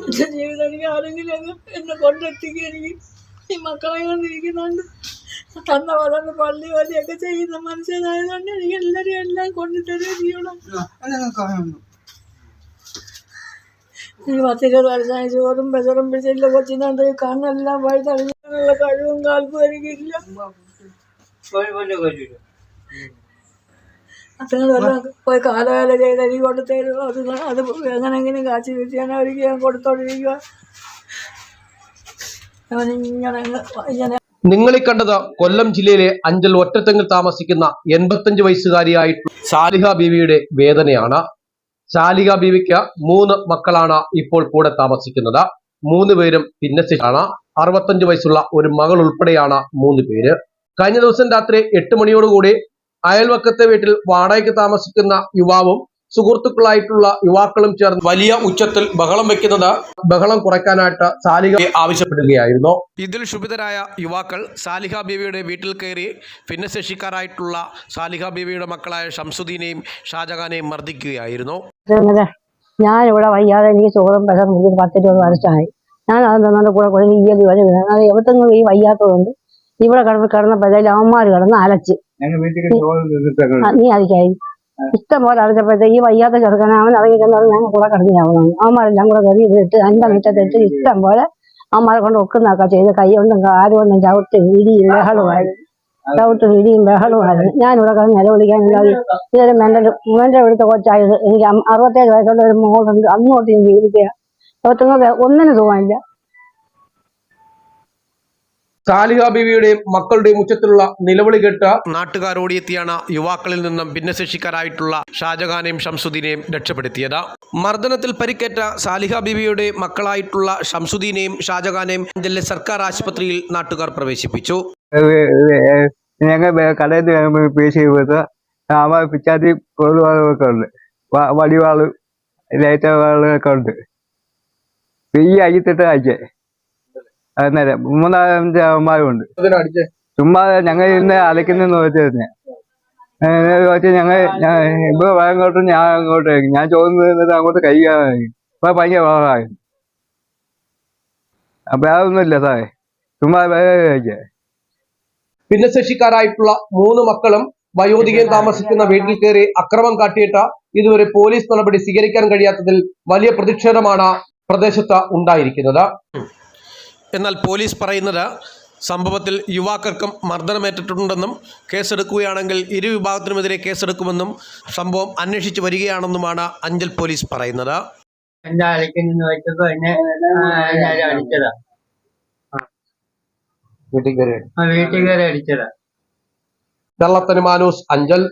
എന്റെ ജീവിതം എനിക്ക് ആരെങ്കിലും അങ്ങ് എന്നെ കൊണ്ടെത്തിക്കുക എനിക്ക് ഈ മക്കളെ കൊണ്ടിരിക്കുന്നുണ്ട് തന്ന വളർന്ന് പള്ളി വലിയൊക്കെ ചെയ്യുന്ന മനുഷ്യനായതുകൊണ്ട് എനിക്ക് എല്ലാവരും എല്ലാം കൊണ്ടുതരുകയും ചെയ്യണം. പത്തിരുപത് വർഷമായി ചോറും ബസറും പിടിച്ചില്ല കൊച്ചിനുണ്ട് കണ്ണെല്ലാം വഴി തടഞ്ഞുള്ള കഴിവും കാൽപ്പും എനിക്കില്ല. പോയി കാലവേല ചെയ്ത് അരി കൊണ്ട് അത് അത് എങ്ങനെങ്കിലും കാച്ചി വീട്ടിയാണ് അവർക്ക് ഞാൻ കൊടുത്തോണ്ടിരിക്കുക അങ്ങ് ഇങ്ങനെ കണ്ടത് കൊല്ലം ജില്ലയിലെ അഞ്ചൽ ഒറ്റത്തെങ്ങിൽ താമസിക്കുന്ന എൺപത്തഞ്ച് വയസ്സുകാരിയായിട്ടുള്ള സാലിഹ ബീവിയുടെ വേദനയാണ്. സാലിഹ ബീവിക്ക് മൂന്ന് മക്കളാണ് ഇപ്പോൾ കൂടെ താമസിക്കുന്നത്. മൂന്ന് പേരും ഭിന്നശേഷിയാണ്. അറുപത്തഞ്ച് വയസ്സുള്ള ഒരു മകൾ ഉൾപ്പെടെയാണ് മൂന്ന് പേര്. കഴിഞ്ഞ ദിവസം രാത്രി എട്ട് മണിയോടുകൂടി അയൽവക്കത്തെ വീട്ടിൽ വാടകയ്ക്ക് താമസിക്കുന്ന യുവാവും സുഹൃത്തുക്കളായിട്ടുള്ള യുവാക്കളും ചേർന്ന് വലിയ ഉച്ചത്തിൽ ബഹളം വെക്കുന്നത് ബഹളം കുറയ്ക്കാനായിട്ട് സാലിഹ ആവശ്യപ്പെടുകയായിരുന്നു. ഇതിൽ ക്ഷുഭിതരായ യുവാക്കൾ സാലിഹ ബീവിയുടെ വീട്ടിൽ കയറി ഭിന്നശേഷിക്കാരായിട്ടുള്ള സാലിഹ ബീവിയുടെ മക്കളായ ഷംസുദ്ദീനെയും ഷാജഹാനെയും മർദ്ദിക്കുകയായിരുന്നു. ഞാൻ ഇവിടെ വയ്യാതെ എനിക്ക് ചോറും പെട്ടെന്ന് പത്തിരുപത് വർഷമായി ഞാൻ അത് നിന്നുകൊണ്ട് കൂടെ കുഴങ്ങി ഈ വീണു. അത് ഈ വയ്യാത്തതുകൊണ്ട് ഇവിടെ കിടന്ന് കിടന്നപ്പോഴത്തേക്ക് അവന്മാർ കിടന്ന് അലച്ച്. ഞങ്ങൾ നീ അതിക്കായി. ഇഷ്ടം പോലെ അലച്ചപ്പോഴത്തേക്ക് ഈ വയ്യാത്ത ചെറുക്കനെ അവൻ ഇറങ്ങിക്കുന്നത് ഞാൻ കൂടെ കിടന്ന് ചാവണം അവന്മാരെല്ലാം കൂടെ കയറി ഇതിട്ട് എന്റെ മുറ്റത്തിട്ട് ഇഷ്ടം പോലെ അവന്മാരെ കൊണ്ട് ഒക്കുന്നൊക്കെ ചെയ്ത് കൈ കൊണ്ടും കാലുകൊണ്ടും ചവിട്ട് വീടിയും ബഹളുമായിരുന്നു ചവിട്ട് വീടിയും ബഹളുമായിരുന്നു ഞാനിവിടെ കിടന്ന് നിലവിളിക്കാനില്ലാതെ ഇതൊരു മെന്റൽ മെന്റൽ എടുത്ത കൊച്ചായത് എനിക്ക് അറുപത്തേഴ് വയസ്സുള്ള ഒരു മോളുണ്ട്. അന്നോട്ട് ഞാൻ ജീവിക്കുക ഒന്നിനും സുഖമില്ല സാലിഹ ബീവിയുടെയും മക്കളുടെയും ഉച്ചത്തിലുള്ള നിലവിളി കേട്ട നാട്ടുകാരോടിയെത്തിയാണ് യുവാക്കളിൽ നിന്നും ഭിന്നശേഷിക്കാരായിട്ടുള്ള ഷാജഹാനെയും ഷംസുദ്ദീനെയും രക്ഷപ്പെടുത്തിയത്. മർദ്ദനത്തിൽ പരിക്കേറ്റ സാലിഹ ബീവിയുടെ മക്കളായിട്ടുള്ള ഷംസുദ്ദീനെയും ഷാജഹാനെയും ജില്ല സർക്കാർ ആശുപത്രിയിൽ നാട്ടുകാർ പ്രവേശിപ്പിച്ചു. ഞങ്ങൾ കടയിൽ നിന്ന് പേശി ചെയ്ത് അമ്മ പിച്ചാത്തി ഉണ്ട്. വടിവാൾ ഈ അയ്യത്തിട്ട് അയച്ചേ മൂന്നാലഞ്ച് അവന്മാരുണ്ട് ചുമ്മാ ഞങ്ങൾ ഇന്ന് അലക്കുന്ന വെച്ചിരുന്നേ വെച്ച് ഞങ്ങൾ ഇപ്പൊ അങ്ങോട്ടും ഞാൻ അങ്ങോട്ട് ഞാൻ ചോദിച്ചത് അങ്ങോട്ട് കൈ ഇപ്പൊ ഭയങ്കര ഭാഗമായി അപ്പൊ അതൊന്നുമില്ല സാറേ. ചുമ്മാ ഭിന്നശേഷിക്കാരായിട്ടുള്ള മൂന്ന് മക്കളും വയോധികൻ താമസിക്കുന്ന വീട്ടിൽ കയറി അക്രമം കാട്ടിയിട്ട് ഇതുവരെ പോലീസ് നടപടി സ്വീകരിക്കാൻ കഴിയാത്തതിൽ വലിയ പ്രതിഷേധമാണ് പ്രദേശത്ത് ഉണ്ടായിരിക്കുന്നത്. എന്നാൽ പോലീസ് പറയുന്നത് സംഭവത്തിൽ യുവാക്കൾക്കും മർദ്ദനമേറ്റിട്ടുണ്ടെന്നും കേസെടുക്കുകയാണെങ്കിൽ ഇരു വിഭാഗത്തിനുമെതിരെ കേസെടുക്കുമെന്നും സംഭവം അന്വേഷിച്ചു വരികയാണെന്നുമാണ് അഞ്ചൽ പോലീസ് പറയുന്നത്. കേരളത്തിന് മാനൂസ് അഞ്ചൽ.